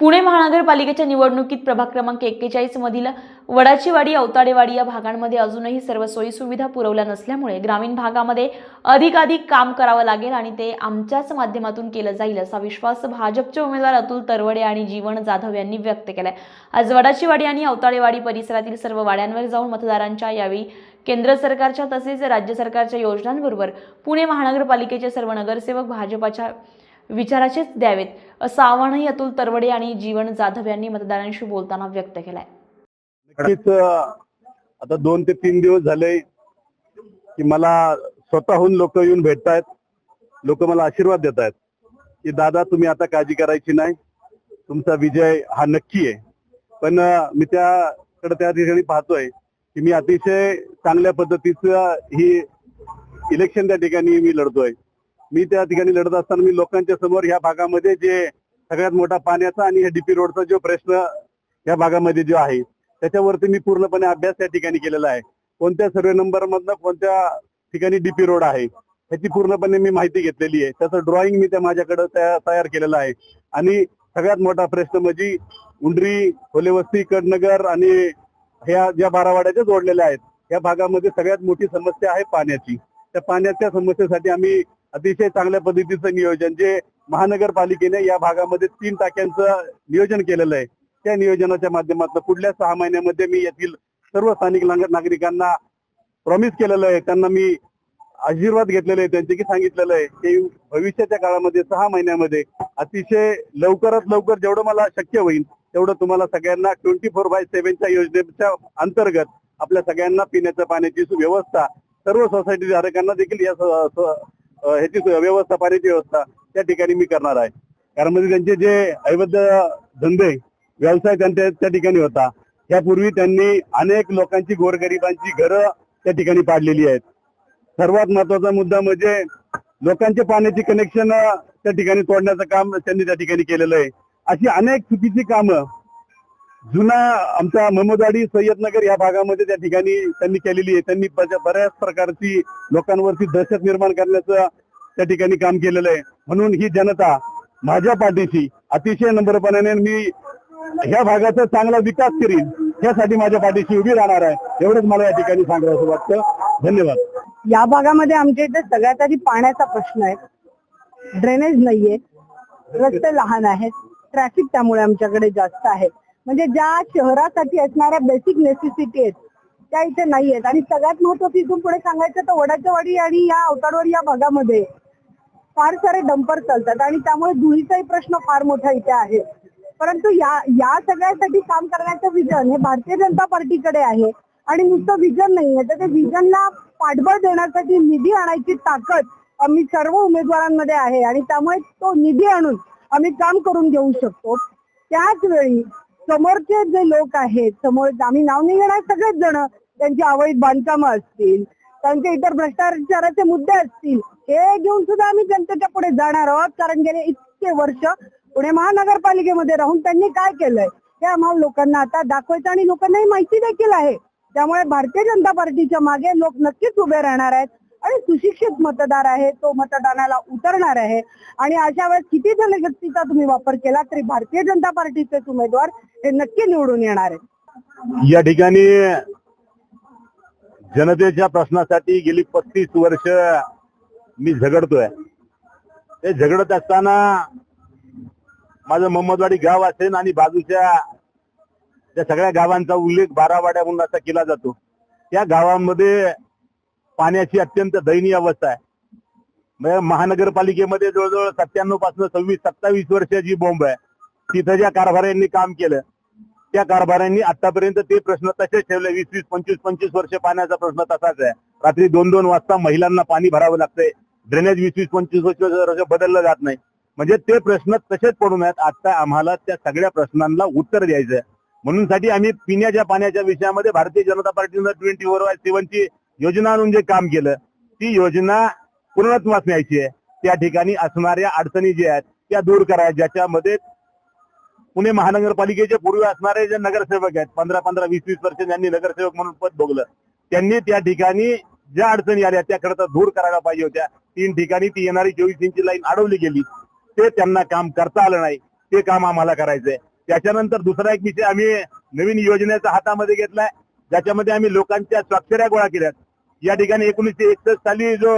पुणे महानगरपालिकेच्या निवडणुकीत प्रभाग क्रमांक एक्केचाळीस मधील वडाचीवाडी अवताडेवाडी या भागांमध्ये अजूनही सर्व सोयीसुविधा पुरवल्या नसल्यामुळे ग्रामीण भागामध्ये अधिकाधिक काम करावं लागेल आणि ते आमच्याच माध्यमातून केलं जाईल असा विश्वास भाजपचे उमेदवार अतुल तरवडे आणि जीवन जाधव यांनी व्यक्त केलाय. आज वडाचीवाडी आणि अवताडेवाडी परिसरातील सर्व वाड्यांवर जाऊन मतदारांच्या यावेळी केंद्र सरकारच्या तसेच राज्य सरकारच्या योजनांबरोबर पुणे महानगरपालिकेचे सर्व नगरसेवक भाजपाच्या विचाराचेच द्यावेत असं आव्हानही अतुल तरवडे आणि जीवन जाधव यांनी मतदारांशी बोलताना व्यक्त केलंय. नक्कीच आता दोन ते तीन दिवस झाले की मला स्वतःहून लोक येऊन भेटतायत लोक मला आशीर्वाद देत आहेत की दादा तुम्ही आता काळजी करायची नाही तुमचा विजय हा नक्की आहे. पण मी त्याकडे त्या ठिकाणी पाहतोय की मी अतिशय चांगल्या पद्धतीचं ही इलेक्शन त्या ठिकाणी मी लढतोय. मी त्या ठिकाणी लढत असताना मी लोकांच्या समोर ह्या भागामध्ये जे सगळ्यात मोठा पाण्याचा आणि डीपी रोडचा जो प्रश्न या भागामध्ये जो आहे त्याच्यावरती मी पूर्णपणे अभ्यास त्या ठिकाणी केलेला आहे. कोणत्या सर्वे नंबर मधनं कोणत्या ठिकाणी डीपी रोड आहे ह्याची पूर्णपणे मी माहिती घेतलेली आहे. त्याचं ड्रॉइंग मी त्या माझ्याकडे तयार केलेलं आहे. आणि सगळ्यात मोठा प्रश्न म्हणजे उंडरी खोलेवस्ती कडनगर आणि ह्या ज्या बारावाड्याच्या जोडलेल्या आहेत या भागामध्ये सगळ्यात मोठी समस्या आहे पाण्याची. त्या पाण्याच्या समस्येसाठी आम्ही अतिशय चांगल्या पद्धतीचं नियोजन जे महानगरपालिकेने या भागामध्ये तीन टाक्यांचं नियोजन केलेलं आहे त्या नियोजनाच्या माध्यमातून पुढल्या सहा महिन्यामध्ये मी येथील सर्व स्थानिक नागरिकांना प्रॉमिस केलेलं आहे त्यांना मी आशीर्वाद घेतलेले आहे त्यांचे की सांगितलेलं आहे की भविष्याच्या काळामध्ये सहा महिन्यामध्ये अतिशय लवकरात लवकर जेवढं मला शक्य होईल तेवढं तुम्हाला सगळ्यांना ट्वेंटी फोर बाय सेव्हनच्या योजनेच्या अंतर्गत आपल्या सगळ्यांना पिण्याच्या पाण्याची व्यवस्था सर्व सोसायटी धारकांना देखील या ह्याची व्यवस्था पाण्याची व्यवस्था त्या ठिकाणी मी करणार आहे. कारण म्हणजे त्यांचे जे अवैध धंदे व्यवसाय त्यांच्या त्या ठिकाणी होता. त्यापूर्वी त्यांनी अनेक लोकांची गोरगरिबांची घरं त्या ठिकाणी पाडलेली आहेत. सर्वात महत्त्वाचा मुद्दा म्हणजे लोकांचे पाण्याची कनेक्शन त्या ठिकाणी तोडण्याचं काम त्यांनी त्या ठिकाणी केलेलं आहे. अशी अनेक चुकीची कामं जुना आमच्या महमदवाडी सय्यदनगर या भागामध्ये त्या ठिकाणी त्यांनी केलेली आहे. त्यांनी बऱ्याच प्रकारची लोकांवरती दहशत निर्माण करण्याचं त्या ठिकाणी काम केलेलं आहे. म्हणून ही जनता माझ्या पाठीशी अतिशय नम्रपणाने मी ह्या भागाचा चांगला विकास करीन यासाठी माझ्या पाठीशी उभी राहणार आहे. एवढंच मला या ठिकाणी सांगावं असं वाटतं. धन्यवाद. या भागामध्ये आमच्या इथे सगळ्यात आधी पाण्याचा प्रश्न आहे. ड्रेनेज नाहीये. रस्ते लहान आहेत. ट्रॅफिक त्यामुळे आमच्याकडे जास्त आहे. म्हणजे ज्या शहरासाठी असणाऱ्या बेसिक नेसेसिटी आहेत त्या इथे नाही आहेत. आणि सगळ्यात महत्वाचं इथून पुढे सांगायचं तर वडाच्यावाडी आणि या अवताडवाडी या भागामध्ये फार सारे डंपर चालतात. आणि त्यामुळे धुळीचाही प्रश्न फार मोठा इथे आहे. परंतु या या सगळ्यासाठी काम करण्याचं विजन हे भारतीय जनता पार्टीकडे आहे. आणि नुसतं विजन नाहीये. तर ते विजनला पाठबळ देण्यासाठी निधी आणायची ताकद आम्ही सर्व उमेदवारांमध्ये आहे. आणि त्यामुळे तो निधी आणून आम्ही काम करून घेऊ शकतो. त्याच वेळी समोरचे जे लोक आहेत समोर आम्ही नाव नाही घेणार सगळेच जण त्यांची अवैध बांधकामं असतील त्यांचे इतर भ्रष्टाचाराचे मुद्दे असतील हे घेऊन सुद्धा आम्ही जनतेच्या पुढे जाणार आहोत कारण गेले इतके वर्ष पुणे महानगरपालिकेमध्ये राहून त्यांनी काय केलंय हे आम्हाला लोकांना आता दाखवायचं आणि लोकांना ही माहिती देखील आहे. त्यामुळे भारतीय जनता पार्टीच्या मागे लोक नक्कीच उभे राहणार आहेत. आणि सुशिक्षित मतदार आहे तो मतदानाला उतरणार आहे. आणि अशा वेळेस किती जनशक्तीचा तुम्ही वापर केला तरी भारतीय जनता पार्टीचे उमेदवार हे नक्की निवडून येणार आहेत. या ठिकाणी जनतेच्या प्रश्नासाठी गेली पस्तीस वर्ष मी झगडतोय. ते झगडत असताना माझं मोहम्मदवाडी गाव असेल आणि बाजूच्या त्या सगळ्या गावांचा उल्लेख बारावाड्या म्हणून असा केला जातो. त्या गावांमध्ये पाण्याची अत्यंत दयनीय अवस्था आहे. म्हणजे महानगरपालिकेमध्ये जवळजवळ सत्त्याण्णवपासून सव्वीस सत्तावीस वर्षाची बोंब आहे तिथं ज्या कारभाऱ्यांनी काम केलं त्या कारभाऱ्यांनी आतापर्यंत ते प्रश्न तसेच ठेवले. वीस वीस पंचवीस पंचवीस वर्ष पाण्याचा प्रश्न तसाच आहे. रात्री दोन दोन वाजता महिलांना पाणी भरावं लागतंय. ड्रेनेज वीस वीस पंचवीस वर्ष बदललं जात नाही. म्हणजे ते प्रश्न तसेच पडून आहेत. आता आम्हाला त्या सगळ्या प्रश्नांना उत्तर द्यायचं आहे म्हणून साठी आम्ही पिण्याच्या पाण्याच्या विषयामध्ये भारतीय जनता पार्टीनं ट्वेंटी फोर बाय सेव्हनची योजना आणून जे काम केलं ती योजना पूर्णत्वास न्यायची आहे. त्या ठिकाणी असणाऱ्या अडचणी ज्या आहेत त्या दूर कराव्या ज्याच्यामध्ये पुणे महानगरपालिकेचे पूर्वी असणारे जे नगरसेवक आहेत पंधरा पंधरा वीस वीस वर्ष ज्यांनी नगरसेवक म्हणून पद भोगलं. त्यांनी त्या ठिकाणी ज्या अडचणी आल्या त्या खरं तर दूर करायला पाहिजे होत्या. तीन ठिकाणी ती येणारी चोवीस इंची लाईन अडवली गेली. ते त्यांना काम करता आलं नाही. ते काम आम्हाला करायचंय त्याच्यानंतर दुसरा एक विषय आम्ही नवीन योजनेचा हातामध्ये घेतलाय. ज्याच्यामध्ये आम्ही लोकांच्या स्वाक्षऱ्या गोळा केल्यात. या ठिकाणी एकोणीसशे एकसष्ट साली जो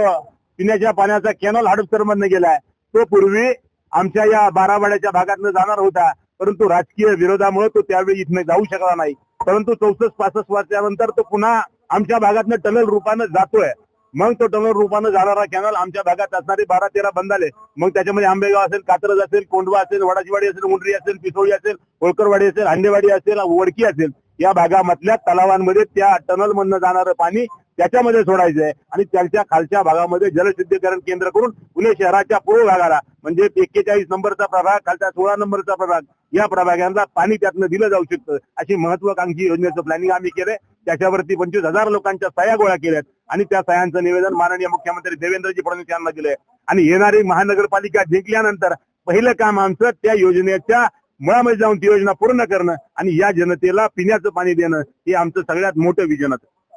पिण्याच्या पाण्याचा कॅनॉल हाडपसर मधनं गेलाय तो पूर्वी आमच्या या बारावाड्याच्या भागातनं जाणार होता. परंतु राजकीय विरोधामुळे तो त्यावेळी इथनं जाऊ शकला नाही. परंतु चौसष्ट पासष्ट वर्षानंतर तो पुन्हा आमच्या भागातनं टनल रूपानं जातोय. मग तो टनल रूपानं जाणारा कॅनल आमच्या भागात असणारे बारा तेरा बंद आले मग त्याच्यामध्ये आंबेगाव असेल कात्रज असेल कोंडवा असेल वडाचीवाडी असेल उंडरी असेल पिसोळी असेल होळकरवाडी असेल हांडेवाडी असेल वडकी असेल. या भागामधल्या तलावांमध्ये त्या टनल मधनं जाणारं पाणी त्याच्यामध्ये सोडायचंय. आणि त्याच्या खालच्या भागामध्ये जलशुद्धीकरण केंद्र करून पुणे शहराच्या पूर्व भागाला म्हणजे एक्केचाळीस नंबरचा प्रभाग खालचा सोळा नंबरचा प्रभाग या प्रभागांना पाणी त्यातनं दिलं जाऊ शकतं. अशी महत्वाकांक्षी योजनेचं प्लॅनिंग आम्ही केलंय. त्याच्यावरती पंचवीस हजार लोकांच्या सह्या गोळा केल्यात. आणि त्या सह्यांचं निवेदन माननीय मुख्यमंत्री देवेंद्रजी फडणवीस यांना दिलंय. आणि येणारी महानगरपालिका जिंकल्यानंतर पहिलं काम आमचं त्या योजनेच्या मुळामध्ये जाऊन ती योजना पूर्ण करणं आणि या जनतेला पिण्याचं पाणी देणं हे आमचं सगळ्यात मोठं विजन आहे